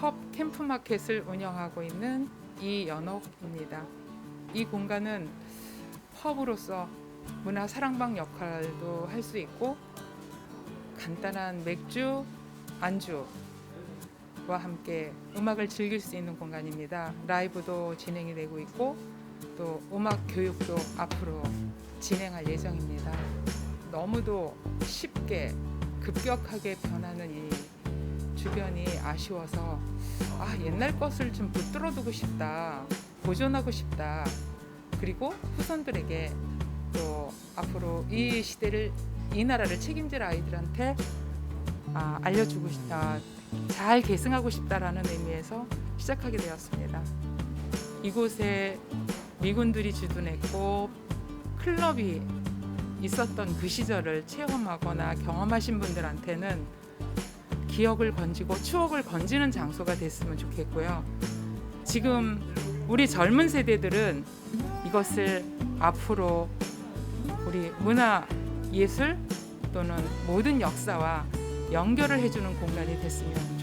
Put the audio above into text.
펍 캠프 마켓을 운영하고 있는 이연옥입니다. 이 공간은 펍으로서 문화 사랑방 역할도 할 수 있고 간단한 맥주 안주와 함께 음악을 즐길 수 있는 공간입니다. 라이브도 진행이 되고 있고 또 음악 교육도 앞으로 진행할 예정입니다. 너무도 쉽게 급격하게 변하는 이 주변이 아쉬워서 아 옛날 것을 좀 붙들어 두고 싶다 보존하고 싶다. 그리고 후손들에게 또 앞으로 이 시대를 이 나라를 책임질 아이들한테 아, 알려주고 싶다 잘 계승하고 싶다라는 의미에서 시작하게 되었습니다. 이곳에 미군들이 주둔했고 클럽이 있었던 그 시절을 체험하거나 경험하신 분들한테는 기억을 건지고 추억을 건지는 장소가 됐으면 좋겠고요. 지금 우리 젊은 세대들은 이것을 앞으로 우리 문화 예술 또는 모든 역사와 연결을 해주는 공간이 됐으면.